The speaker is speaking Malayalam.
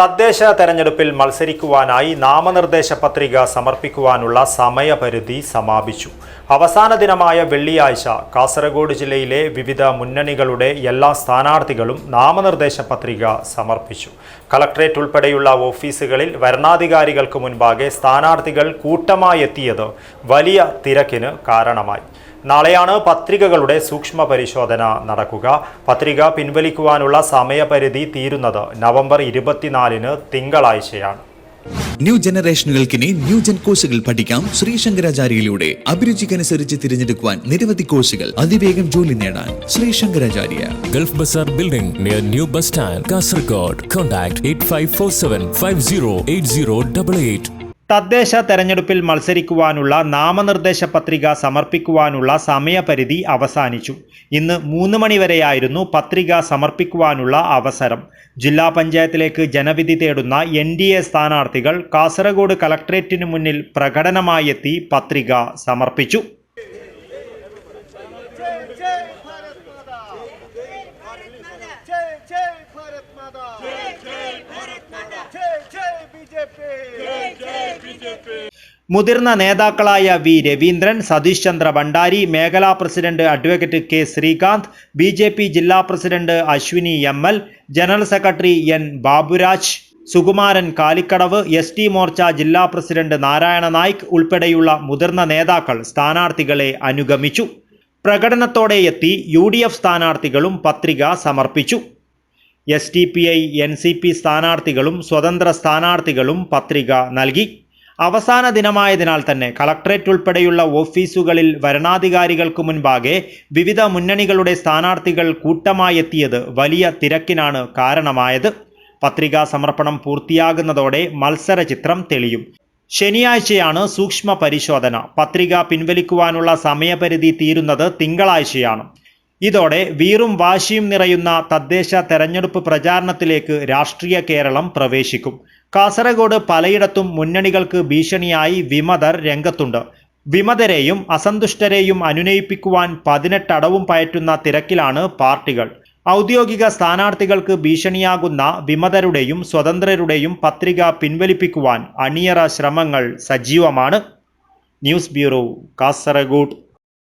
തദ്ദേശ തെരഞ്ഞെടുപ്പിൽ മത്സരിക്കുവാനായി നാമനിർദ്ദേശ പത്രിക സമർപ്പിക്കുവാനുള്ള സമയപരിധി സമാപിച്ചു. അവസാന ദിനമായ വെള്ളിയാഴ്ച കാസർഗോഡ് ജില്ലയിലെ വിവിധ മുന്നണികളുടെ എല്ലാ സ്ഥാനാർത്ഥികളും നാമനിർദ്ദേശ പത്രിക സമർപ്പിച്ചു. കളക്ട്രേറ്റ് ഉൾപ്പെടെയുള്ള ഓഫീസുകളിൽ വരണാധികാരികൾക്ക് മുൻപാകെ സ്ഥാനാർത്ഥികൾ കൂട്ടമായി എത്തിയത് വലിയ തിരക്കിന് കാരണമായി. നാളെയാണ് പത്രികകളുടെ സൂക്ഷ്മ പരിശോധന നടക്കുക പത്രിക പിൻവലിക്കുവാനുള്ള സമയപരിധി തീരുന്നത് നവംബർ ഇരുപത്തിനാലിന് തിങ്കളാഴ്ചയാണ് ന്യൂ ജനറേഷനുകൾക്കിനി ന്യൂ ജൻ കോഴ്സുകൾ പഠിക്കാം ശ്രീശങ്കരാചാര്യയിലൂടെ അഭിരുചിക്കനുസരിച്ച് തിരഞ്ഞെടുക്കുവാൻ നിരവധി കോഴ്സുകൾ അതിവേഗം ജോലി നേടാൻ Sreesankaracharya Gulf Bazaar building near New Bus Stand, Kasargod. Contact 8547 508088. തദ്ദേശ തെരഞ്ഞെടുപ്പിൽ മത്സരിക്കുവാനുള്ള നാമനിർദ്ദേശ പത്രിക സമർപ്പിക്കുവാനുള്ള സമയപരിധി അവസാനിച്ചു ഇന്ന് മൂന്ന് മണിവരെയായിരുന്നു പത്രിക സമർപ്പിക്കുവാനുള്ള അവസരം ജില്ലാ പഞ്ചായത്തിലേക്ക് ജനവിധി തേടുന്ന എൻ ഡി എ സ്ഥാനാർത്ഥികൾ കാസർഗോഡ് കലക്ട്രേറ്റിനു മുന്നിൽ പ്രകടനമായെത്തി പത്രിക സമർപ്പിച്ചു ജയ് മാതാ മുതിർന്ന നേതാക്കളായ വി രവീന്ദ്രൻ സതീഷ് ചന്ദ്ര ഭണ്ഡാരി മേഖലാ president advocate K Sreekanth B J P ജില്ലാ president Ashwini M L general secretary N Baburaj Sukumaran Kalikkadavu S T Morcha ജില്ലാ പ്രസിഡന്റ് നാരായണ നായിക് ഉൾപ്പെടെയുള്ള മുതിർന്ന നേതാക്കൾ സ്ഥാനാർത്ഥികളെ അനുഗമിച്ചു. പ്രകടനത്തോടെ എത്തി യു ഡി എഫ് സ്ഥാനാർത്ഥികളും പത്രിക സമർപ്പിച്ചു. S T P I N C P സ്ഥാനാർത്ഥികളും സ്വതന്ത്ര സ്ഥാനാർത്ഥികളും പത്രിക നൽകി. അവസാന ദിനമായതിനാൽ തന്നെ കളക്ടറേറ്റ് ഉൾപ്പെടെയുള്ള ഓഫീസുകളിൽ വരണാധികാരികൾക്ക് മുൻപാകെ വിവിധ മുന്നണികളുടെ സ്ഥാനാർത്ഥികൾ കൂട്ടമായെത്തിയത് വലിയ തിരക്കിനാണ് കാരണമായത്. പത്രികാ സമർപ്പണം പൂർത്തിയാകുന്നതോടെ മത്സര ചിത്രം തെളിയും. ശനിയാഴ്ചയാണ് സൂക്ഷ്മ പരിശോധന. പത്രിക പിൻവലിക്കുവാനുള്ള സമയപരിധി തീരുന്നത് തിങ്കളാഴ്ചയാണ്. ഇതോടെ വീറും വാശിയും നിറയുന്ന തദ്ദേശ തെരഞ്ഞെടുപ്പ് പ്രചാരണത്തിലേക്ക് രാഷ്ട്രീയ കേരളം പ്രവേശിക്കും. കാസർഗോഡ് പലയിടത്തും മുന്നണികൾക്ക് ഭീഷണിയായി വിമതർ രംഗത്തുണ്ട്. വിമതരെയും അസന്തുഷ്ടരെയും അനുനയിപ്പിക്കുവാൻ പതിനെട്ടടവും പയറ്റുന്ന തിരക്കിലാണ് പാർട്ടികൾ. ഔദ്യോഗിക സ്ഥാനാർത്ഥികൾക്ക് ഭീഷണിയാകുന്ന വിമതരുടെയും സ്വതന്ത്രരുടെയും പത്രിക പിൻവലിപ്പിക്കുവാൻ അണിയറ ശ്രമങ്ങൾ സജീവമാണ്. News bureau Kasaragod.